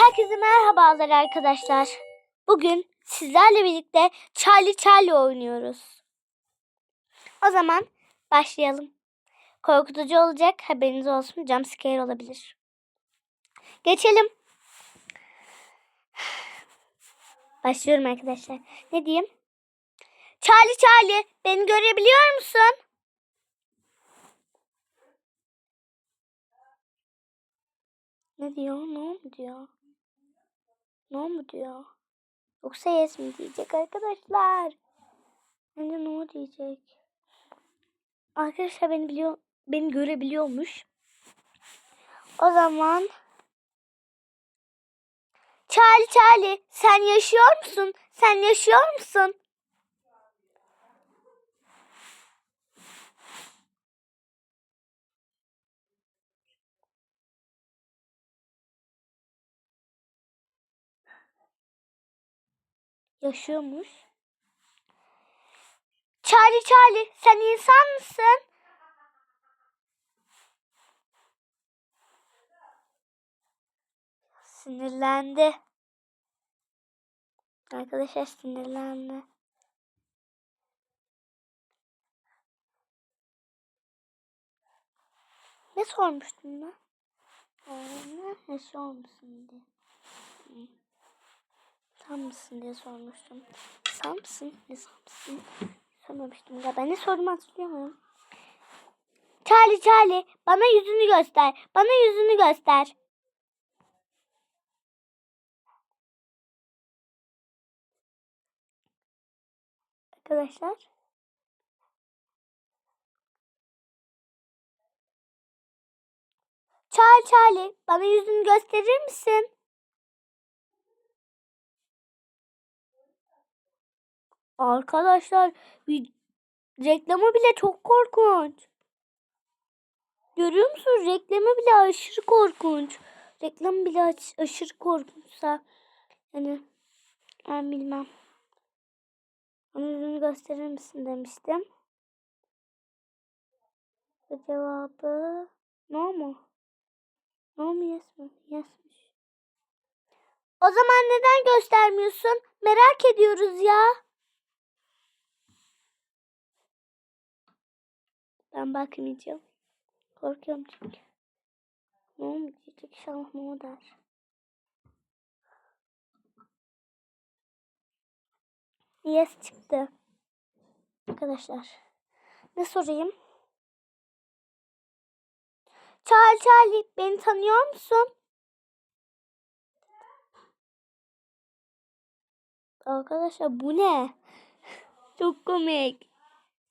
Herkese merhabalar arkadaşlar. Bugün sizlerle birlikte Charlie Charlie oynuyoruz. O zaman başlayalım. Korkutucu olacak haberiniz olsun. Jumpscare olabilir. Geçelim. Başlıyorum arkadaşlar. Ne diyeyim? Charlie Charlie beni görebiliyor musun? Ne diyor? Ne diyor? Ne mu diyor? Yoksa yes mi diyecek arkadaşlar? Bence no diyecek. Arkadaşlar beni biliyor, beni görebiliyormuş. O zaman Charlie Charlie sen yaşıyor musun? Sen yaşıyor musun? Yaşıyormuş. Charlie Charlie sen insan mısın? Sinirlendi. Arkadaşlar sinirlendi. Ne sormuştum ben? Ne sormuşsun diye. Tam mısın diye sormuştum. Sağ mısın? Ne mısın? Sormamıştım galiba. Ne sordum hatırlamıyorum. Charlie Charlie bana yüzünü göster. Bana yüzünü göster. Arkadaşlar. Charlie Charlie bana yüzünü gösterir misin? Arkadaşlar bir reklamı bile çok korkunç. Görüyor musunuz? Reklamı bile aşırı korkunç. Reklam bile aş- aşırı korkunçsa yani ben bilmem. Onun yüzünü gösterir misin demiştim. Ve cevabı no mu? No mu yes mi? Yesmiş. O zaman neden göstermiyorsun? Merak ediyoruz ya. Ben bakmayacağım. Korkuyorum çünkü. Ne diyecek inşallah ne der. Yes çıktı. Arkadaşlar. Ne sorayım? Charlie Charlie beni tanıyor musun? Arkadaşlar bu ne? Çok komik.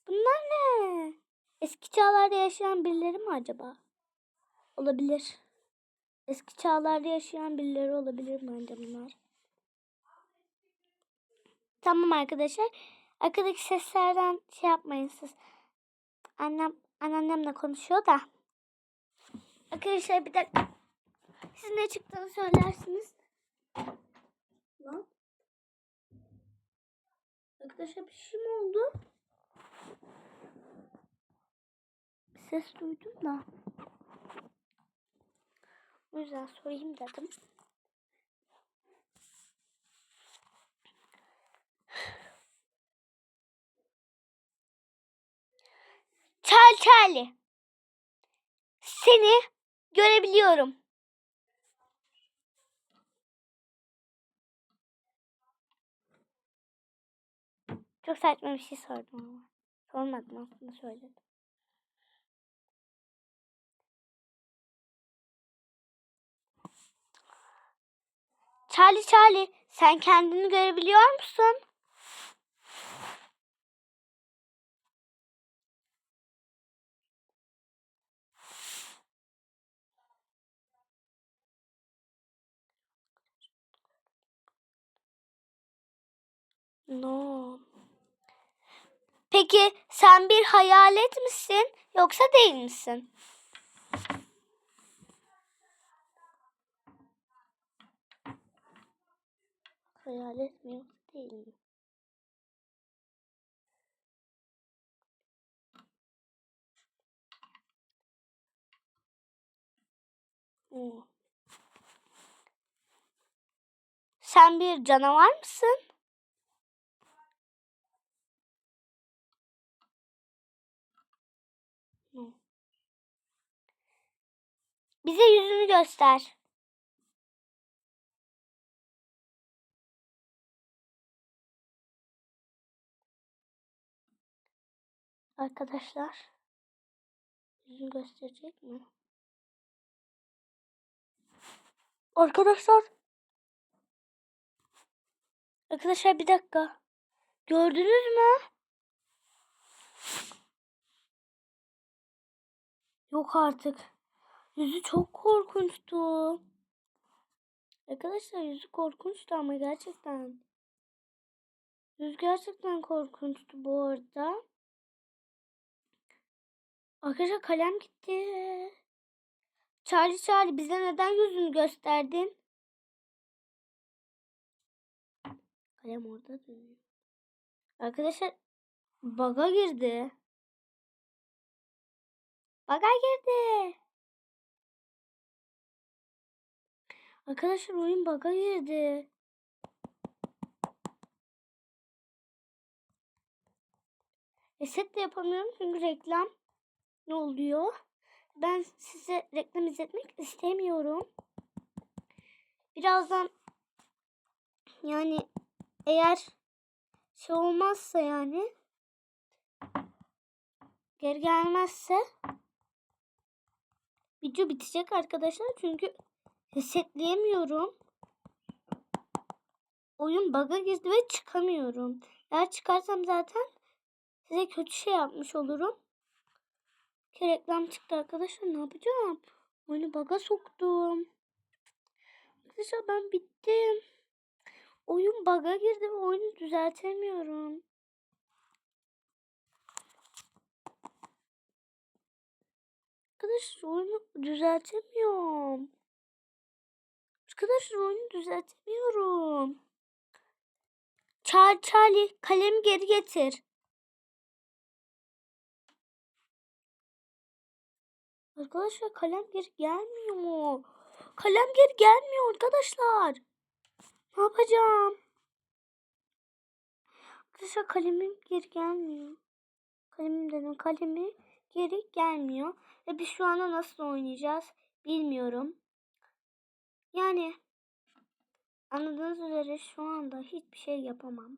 Bunlar ne? Eski çağlarda yaşayan birileri mi acaba? Olabilir. Eski çağlarda yaşayan birileri olabilir acaba bunlar? Tamam arkadaşlar. Arkadaki seslerden şey yapmayın siz. Annem, anneannemle konuşuyor da. Arkadaşlar bir dakika. Siz ne çıktığını söylersiniz. Lan. Arkadaşlar bir şey mi oldu? Bir ses duydum da. O yüzden sorayım dedim. Charlie Charlie. Seni görebiliyorum. Çok saçma bir şey sordum ama. Sormadım aslında söyledim. Charlie Charlie sen kendini görebiliyor musun? No. Peki sen bir hayalet misin yoksa değil misin? Hayalet mi yoksa? Oo. Sen bir canavar mısın? No. Bize yüzünü göster. Arkadaşlar. Yüzünü gösterecek mi? Arkadaşlar. Arkadaşlar bir dakika. Gördünüz mü? Yok artık. Yüzü çok korkunçtu. Arkadaşlar yüzü korkunçtu ama gerçekten. Yüz gerçekten korkunçtu bu arada. Arkadaşlar kalem gitti. Charlie Charlie bize neden yüzünü gösterdin? Kalem orada dönüyor. Arkadaşlar baga girdi. Baga girdi. Arkadaşlar oyun baga girdi. Reset de yapamıyorum çünkü reklam ne oluyor? Ben size reklam izletmek istemiyorum. Birazdan yani eğer şey olmazsa yani geri gelmezse video bitecek arkadaşlar çünkü resetleyemiyorum. Oyun bug'a girdi ve çıkamıyorum. Eğer çıkarsam zaten size kötü şey yapmış olurum. Ki reklam çıktı arkadaşlar ne yapacağım? Oyunu bug'a soktum. Arkadaşlar ben bittim. Oyun bug'a girdi ve oyunu düzeltemiyorum. Arkadaşlar oyunu düzeltemiyorum. Arkadaşlar oyunu düzeltemiyorum. Çağır Charlie kalemi geri getir. Arkadaşlar kalem geri gelmiyor mu? Kalem geri gelmiyor arkadaşlar. Ne yapacağım? Arkadaşlar kalemim geri gelmiyor. Kalemim dedim kalemi geri gelmiyor. Ve biz şu anda nasıl oynayacağız bilmiyorum. Yani anladığınız üzere şu anda hiçbir şey yapamam.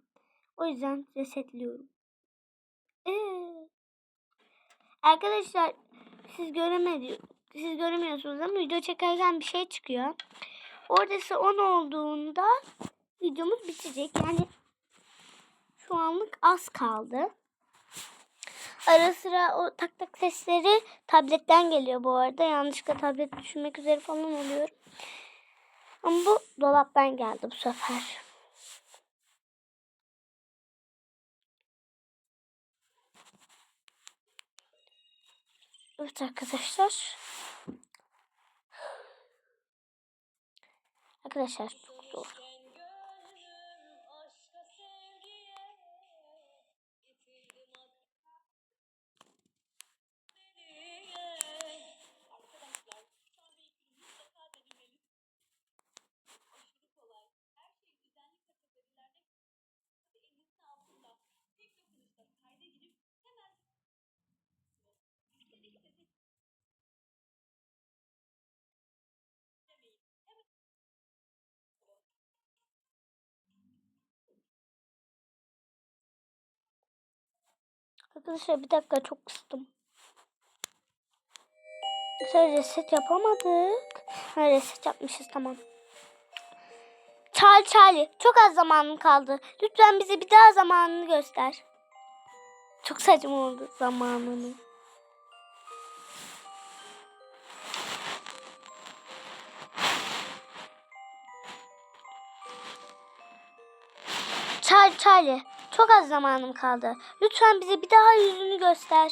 O yüzden resetliyorum. Ee, arkadaşlar siz göremedi siz göremiyorsunuz ama video çekerken bir şey çıkıyor. Orası 10 olduğunda videomuz bitecek. Yani şu anlık az kaldı. Ara sıra o tak tak sesleri tabletten geliyor bu arada. Yanlışlıkla tablet düşürmek üzere falan oluyorum. Ama bu dolaptan geldi bu sefer. Evet arkadaşlar. Arkadaşlar çok zor. Arkadaşlar bir dakika çok kıstım. Mesela reset yapamadık. Ha reset yapmışız tamam. Charlie Charlie çok az zamanım kaldı. Lütfen bize bir daha zamanını göster. Çok saçma oldu zamanını. Charlie Charlie çok az zamanım kaldı. Lütfen bize bir daha yüzünü göster.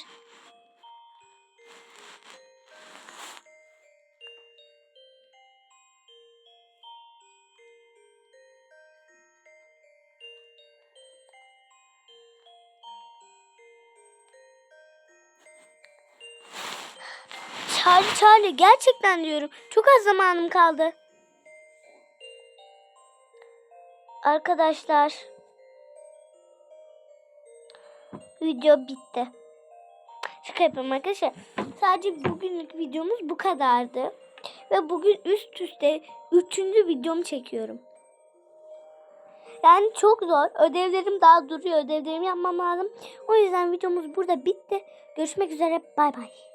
Charlie Charlie gerçekten diyorum. Çok az zamanım kaldı. arkadaşlar. Video bitti. Şaka yapıyorum arkadaşlar. Sadece bugünlük videomuz bu kadardı. Ve bugün üst üste üçüncü videomu çekiyorum. Yani çok zor. Ödevlerim daha duruyor. Ödevlerimi yapmam lazım. O yüzden videomuz burada bitti. Görüşmek üzere. Bay bay.